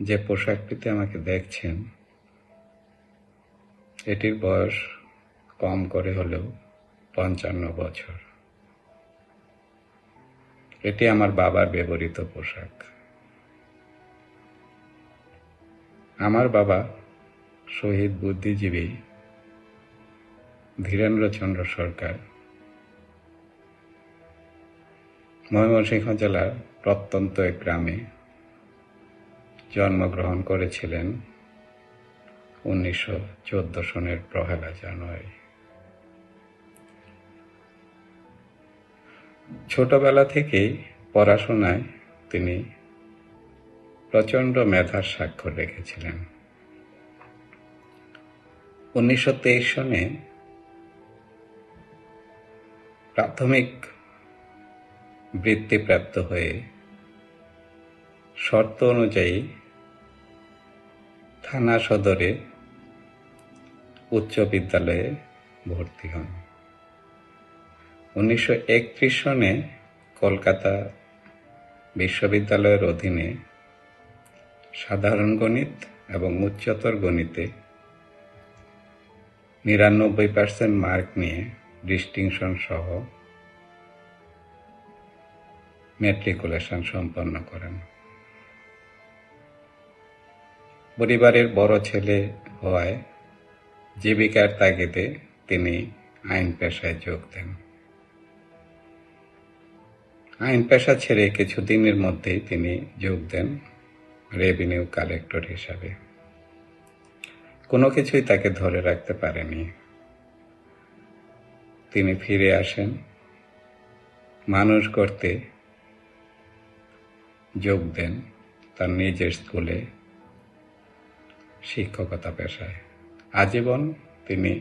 যে পোশাকটিতে আমাকে দেখছেন, এটির বয়স কম করে হলেও পঞ্চান্ন বছর। এটি আমার বাবার ব্যবহৃত পোশাক। আমার বাবা শহীদ বুদ্ধিজীবী ধীরেন্দ্রচন্দ্র সরকার, ময়মনসিংহ জেলার প্রত্যন্ত এক গ্রামে জন্মগ্রহণ করেছিলেন উনিশশো চোদ্দ সনের পহেলা জানুয়ারি। ছোটবেলা থেকেই পড়াশোনায় তিনি প্রচণ্ড মেধার স্বাক্ষর রেখেছিলেন। উনিশশো তেইশ সনে প্রাথমিক বৃত্তিপ্রাপ্ত হয়ে শর্ত অনুযায়ী থানা সদরে উচ্চ বিদ্যালয়ে ভর্তি হন। উনিশশো একত্রিশ সনে কলকাতা বিশ্ববিদ্যালয়ের অধীনে সাধারণ গণিত এবং উচ্চতর গণিতে নিরানব্বই পার্সেন্ট মার্ক নিয়ে ডিস্টিংশন সহ ম্যাট্রিকুলেশন সম্পন্ন করেন। পরিবারের বড় ছেলে হওয়ায় জীবিকার তাগিদে তিনি আইন পেশায় যোগ দেন। আইন পেশা ছেড়ে কিছুদিনের মধ্যেই তিনি যোগ দেন রেভিনিউ কালেক্টর হিসাবে। কোনো কিছুই তাকে ধরে রাখতে পারেনি। তিনি ফিরে আসেন, মানুষ করতে যোগ দেন তার নিজের স্কুলে শিক্ষকতা পেশায়। আজীবন তিনি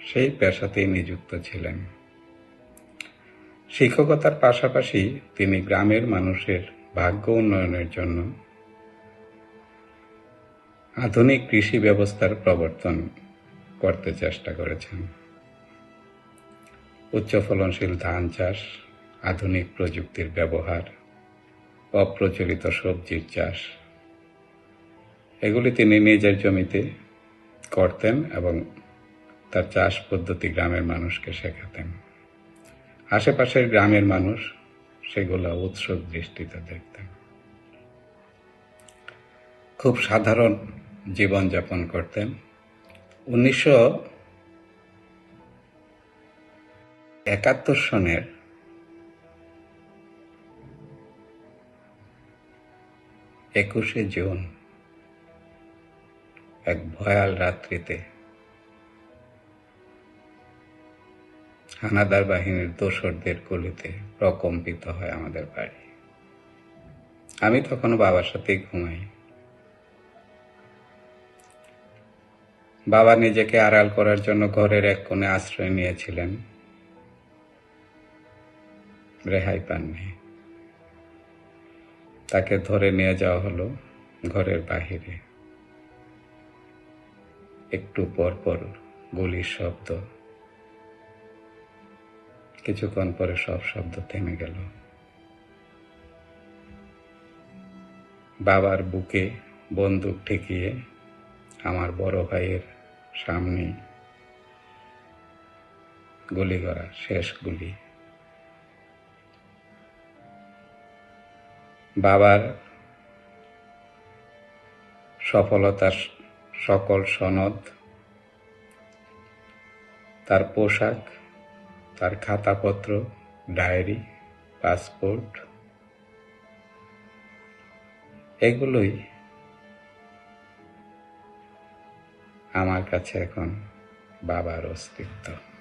সেই পেশাতেই নিযুক্ত ছিলেন। শিক্ষকতার পাশাপাশি তিনি গ্রামের মানুষের ভাগ্য উন্নয়নের জন্য আধুনিক কৃষি ব্যবস্থার প্রবর্তন করতে চেষ্টা করেছেন। উচ্চ ফলনশীল ধান চাষ, আধুনিক প্রযুক্তির ব্যবহার, অপ্রচলিত সবজির চাষ এগুলি তিনি নিজের জমিতে করতেন এবং তার চাষ পদ্ধতি গ্রামের মানুষকে শেখাতেন। আশেপাশের গ্রামের মানুষ সেগুলো উৎসুক দৃষ্টিতে দেখতেন। খুব সাধারণ জীবনযাপন করতেন। উনিশশো একাত্তর সনের একুশে জুন এক ভয়াল রাত্রিতে। হানাদার বাহিনীর দোসরদের গুলিতে প্রকম্পিত হয় আমাদের বাড়ি। আমি তখনও বাবার সাথেই ঘুমাই। বাবা নিজেকে আড়াল করার জন্য ঘরের এক কোণে আশ্রয় নিয়েছিলেন। রেহাই পাননি। তাকে ধরে নিয়ে যাওয়া হলো ঘরের বাহিরে। একটু পর পর গুলির শব্দ। কিছুক্ষণ পরে সব শব্দ থেমে গেল। বাবার বুকে বন্দুক ঠেকিয়ে আমার বড় ভাইয়ের সামনে গুলি করা, শেষ গুলি। বাবার সফলতার সকল সনদ তার পোশাক তার খাতাপত্র ডায়েরি পাসপোর্ট এগুলোই আমার কাছে এখন বাবার অস্তিত্ব।